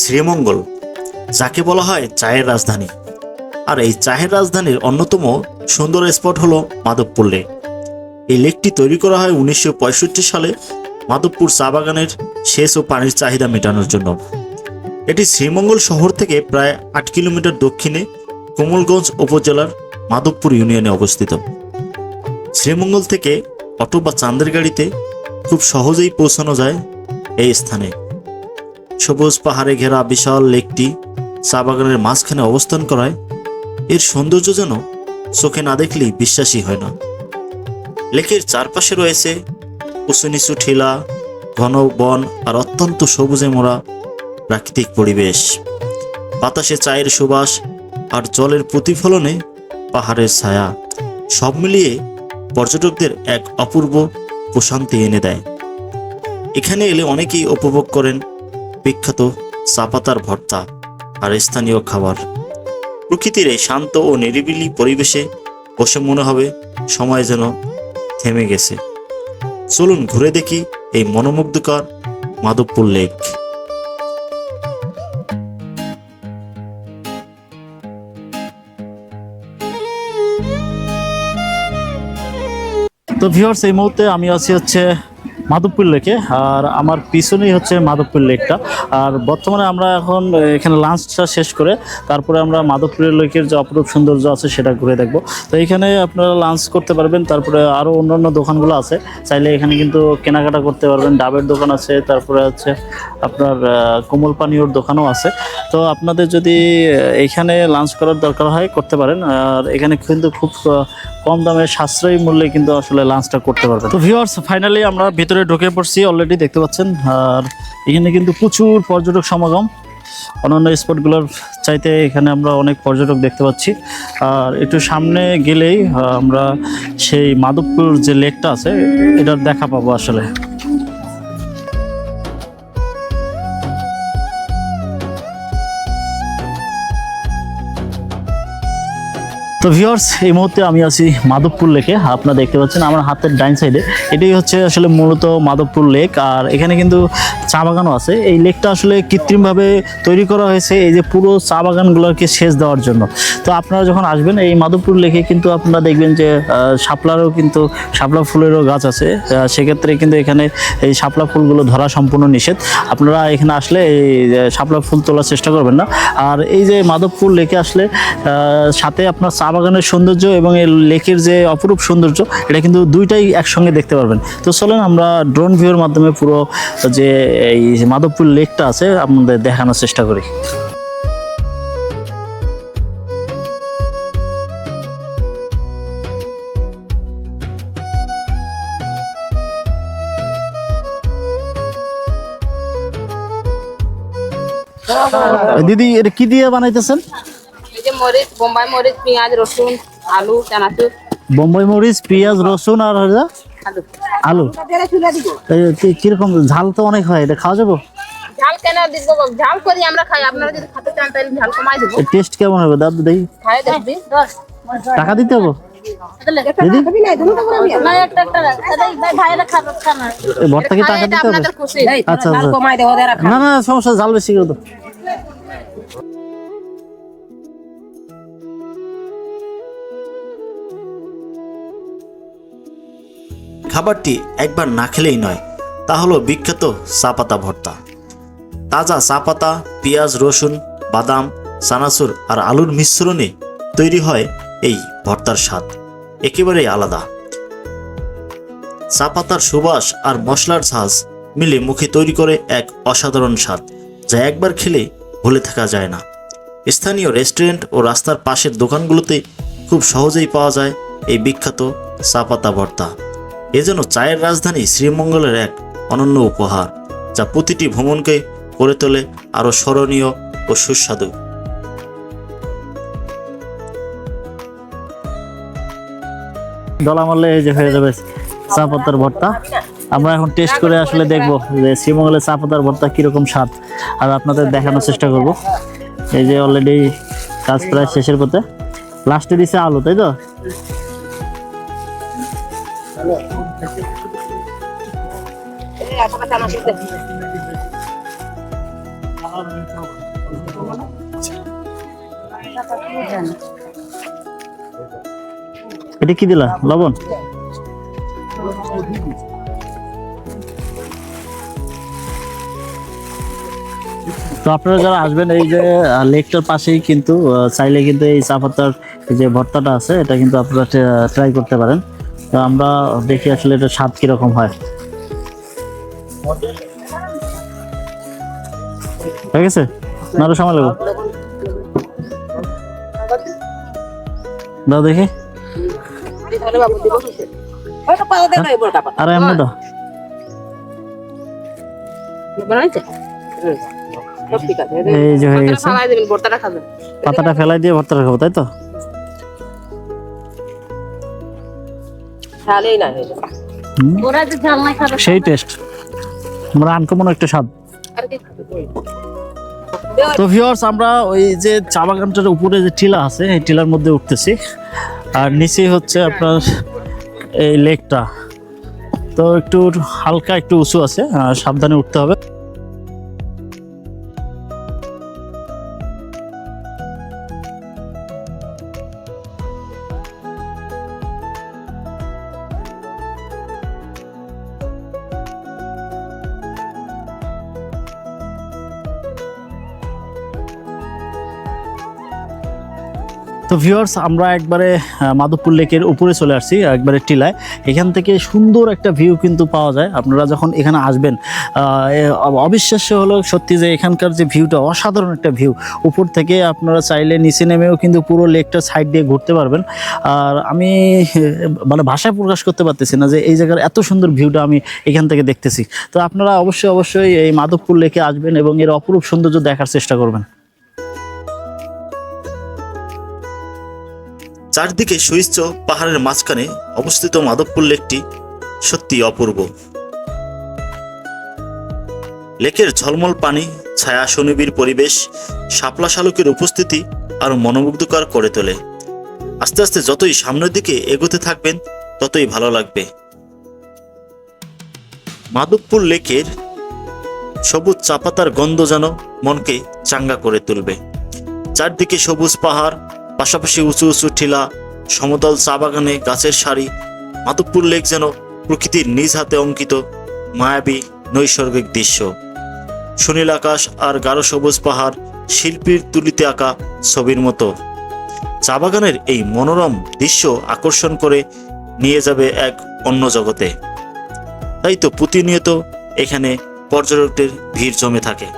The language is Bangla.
শ্রীমঙ্গল, যাকে বলা হয় চায়ের রাজধানী। আর এই চায়ের রাজধানীর অন্যতম সুন্দর স্পট হলো মাধবপুর লেক এই লেকটি তৈরি করা হয় উনিশশো পঁয়ষট্টি সালে মাধবপুর চা বাগানের সেচ ও পানির চাহিদা মেটানোর জন্য। এটি শ্রীমঙ্গল শহর থেকে প্রায় আট কিলোমিটার দক্ষিণে কোমলগঞ্জ উপজেলার মাধবপুর ইউনিয়নে অবস্থিত। শ্রীমঙ্গল থেকে অটো বা চান্দের গাড়িতে খুব সহজেই পৌঁছানো যায় এই স্থানে। সবুজ পাহাড়ে ঘেরা বিশাল লেকটি চা বাগানের মাঝখানে অবস্থান করায় এর সৌন্দর্য যেন চোখে না দেখলেই বিশ্বাসই হয় না। লেকের চারপাশে রয়েছে উঁচু নিচু ঠিলা, ঘন বন আর অত্যন্ত সবুজে মোড়া প্রাকৃতিক পরিবেশ। বাতাসে চায়ের সুবাস আর জলের প্রতিফলনে পাহাড়ের ছায়া সব মিলিয়ে পর্যটকদের এক অপূর্ব প্রশান্তি এনে দেয়। এখানে এলে অনেকেই উপভোগ করেন বিখ্যাত চা পাতার ভর্তা আর স্থানীয় খাবার। প্রকৃতির এই শান্ত ও নিরিবিলি পরিবেশে বসে মনে হবে সময় যেন থেমে গেছে। চলুন ঘুরে দেখি এই মনোমুগ্ধকর মাধবপুর লেক। তো ভিউয়ার্স এই মুহূর্তে আমি আছি হচ্ছে মাধবপুর লেকে, আর আমার পিছনেই হচ্ছে মাধবপুর লেকটা। আর বর্তমানে আমরা এখন এখানে লাঞ্চটা শেষ করে তারপরে আমরা মাধবপুরের লেকের যে অপরূপ সৌন্দর্য আছে সেটা ঘুরে দেখব। তো এখানে আপনারা লাঞ্চ করতে পারবেন, তারপরে আরও অন্যান্য দোকানগুলো আছে। চাইলে এখানে কিন্তু কেনাকাটা করতে পারবেন, ডাবের দোকান আছে, তারপরে হচ্ছে আপনার কোমল পানীয়র দোকানও আছে। তো আপনাদের যদি এখানে লাঞ্চ করার দরকার হয়, করতে পারেন। আর এখানে কিন্তু খুব কম দামে সাশ্রয়ী মূল্যে কিন্তু আসলে লাঞ্চটা করতে পারবেন। তো ভিউয়ার্স ফাইনালি আমরা ভিতরে ঢুকে পড়ছি অলরেডি দেখতে পাচ্ছেন। আর এখানে কিন্তু প্রচুর পর্যটক সমাগম। অন্যান্য স্পটগুলোর চাইতে এখানে আমরা অনেক পর্যটক দেখতে পাচ্ছি। আর একটু সামনে গেলেই আমরা সেই মাধবপুর যে লেকটা আছে, এটার দেখা পাবো আসলে। তো ভিউয়ার্স, এই মুহূর্তে আমি আছি মাধবপুর লেকে। আপনারা দেখতে পাচ্ছেন আমার হাতের ডাইন সাইডে। এটাই হচ্ছে আসলে মূলত মাধবপুর লেক। আর এখানে কিন্তু চা বাগানও আছে। এই লেকটা আসলে কৃত্রিমভাবে তৈরি করা হয়েছে এই যে পুরো চা বাগানগুলোকে সেচ দেওয়ার জন্য। তো আপনারা যখন আসবেন এই মাধবপুর লেকে, কিন্তু আপনারা দেখবেন যে শাপলারও কিন্তু, শাপলা ফুলেরও গাছ আছে। সেক্ষেত্রে কিন্তু এখানে এই শাপলা ফুলগুলো ধরা সম্পূর্ণ নিষেধ। আপনারা এখানে আসলে এই শাপলা ফুল তোলার চেষ্টা করবেন না। আর এই যে মাধবপুর লেকে আসলে সাথে আপনার চা বাগানের সৌন্দর্য এবং এই লেকের যে অপরূপ সৌন্দর্য এটা কিন্তু দুইটাই একসঙ্গে দেখতে পারবেন। তো চলেন আমরা ড্রোন ভিউর মাধ্যমে পুরো যে এই মাধবপুর লেকটা আছে আপনাদের দেখানোর চেষ্টা করি। দিদি এটা কি দিয়ে বানাইতেছেন? এই যে মরিচ বোম্বাই মরিচ পেঁয়াজ রসুন আলু চানাচুর। বোম্বাই মরিচ পেঁয়াজ রসুন আর আলু। আলু। এই কি- কীরকম? ঝাল তো অনেক হয় এটা খাওয়া যাব? ঝাল কেন দিব? ঝাল করি আমরা খাই। আপনারা যদি খেতে চান তাহলে ঝাল কমাই দেবো। টেস্ট কেমন হবে? দাদু দেখি। খাই দেখবি। টাকা দিতে হবে? না একটা একটা। ভাইরা খাবে খানা এই ভর্তা কি টাকা দিতে হবে? আচ্ছা আচ্ছা। না না সমস্যা জাল বেশি করে দাও। খাবারটি একবার না খেলেই নয়, তা হলো বিখ্যাত চা পাতা ভর্তা। তাজা চা পাতা পেঁয়াজ, রসুন, বাদাম, চানাচুর আর আলুর মিশ্রণে তৈরি হয় এই ভর্তার স্বাদ, একেবারেই আলাদা। চা পাতার সুবাস আর মশলার ঝাঁজ মিলে মুখে তৈরি করে এক অসাধারণ স্বাদ, যা একবার খেলে ভুলে থাকা যায় না। স্থানীয় রেস্টুরেন্ট ও রাস্তার পাশের দোকানগুলোতে খুব সহজেই পাওয়া যায় এই বিখ্যাত চা পাতা ভর্তা। এ যেন চায়ের রাজধানী শ্রীমঙ্গলের এক অনন্য উপহার যা প্রতিটি ভ্রমণকে করে তোলে আরও স্মরণীয় ও সুস্বাদু। ডলা মারলে এই যে হয়ে যাবে চা পাতার ভর্তা। আমরা এখন টেস্ট করে আসলে দেখব যে শ্রীমঙ্গলের চা পাতার ভর্তা কীরকম স্বাদ আর আপনাদের দেখানোর চেষ্টা করব। এই যে অলরেডি কাজ প্রায় শেষের পথে। লাস্টে দিছে আলু তাই তো? এটা কি দিলা? লবণ? তো আপনারা যারা আসবেন, এই যে লেকটার পাশেই কিন্তু চাইলে কিন্তু এই চা পাতার যে ভর্তাটা আছে, এটা কিন্তু আপনারা ট্রাই করতে পারেন। তো আমরা দেখি আসলে এটা স্বাদ কীরকম হয়। হয়ে গেছে? না আরও সময় লাগবে। দাও দেখি। আরে এমনি দাও। এই যে হয়ে গেছে। পাতাটা ফেলাই দিয়ে ভর্তাটা খাব তাই তো? সেই টেস্ট আমরা আনকমন একটা স্বাদ? তো ভিউয়ার্স আমরা ওই যে চা বাগানটার উপরে যে টিলা আছে, এই টিলার মধ্যে উঠতেছি। আর নিচে হচ্ছে আপনার এই লেকটা। তো একটু হালকা, একটু উঁচু আছে সাবধানে উঠতে হবে। তো ভিউয়ার্স আমরা একবারে মাধবপুর লেকের উপরে চলে আসছি, একবারে টিলায়। এখান থেকে সুন্দর একটা ভিউ কিন্তু পাওয়া যায়। আপনারা যখন এখানে আসবেন অবিশ্বাস্য হলো সত্যি যে এখানকার যে ভিউটা অসাধারণ একটা ভিউ উপর থেকে আপনারা চাইলে নিচে নেমেও কিন্তু পুরো লেকটা সাইড দিয়ে ঘুরতে পারবেন। আর আমি মানে ভাষায় প্রকাশ করতে পারতেছি না যে এই জায়গার এত সুন্দর ভিউটা আমি এখান থেকে দেখতেছি। তো আপনারা অবশ্যই অবশ্যই এই মাধবপুর লেকে আসবেন এবং এর অপরূপ সৌন্দর্য দেখার চেষ্টা করবেন। চারদিকে সুইচ্চ পাহাড়ের মাঝখানে অবস্থিত মাধবপুর লেকটি সত্যি অপূর্ব। লেকের ঝলমল পানি, ছায়া সুনিবিড় পরিবেশ, শাপলা শালুকের উপস্থিতি আরও মনোমুগ্ধকর করে তোলে। আস্তে আস্তে যতই সামনের দিকে এগোতে থাকবেন, ততই ভালো লাগবে। মাধবপুর লেকের সবুজ চাপাতার গন্ধ যেন মনকে চাঙ্গা করে তুলবে। চারদিকে সবুজ পাহাড় পাশাপাশি উঁচু উঁচু টিলা সমতল চা বাগানে গাছের সারি, মাধবপুর লেক যেন প্রকৃতির নিজ হাতে অঙ্কিত মায়াবী নৈসর্গিক দৃশ্য। সুনীল আকাশ আর গাঢ় সবুজ পাহাড় শিল্পীর তুলিতে আঁকা ছবির মতো। চা বাগানের এই মনোরম দৃশ্য আকর্ষণ করে নিয়ে যাবে এক অন্য জগতে। তাই তো প্রতিনিয়ত এখানে পর্যটকদের ভিড় জমে থাকে।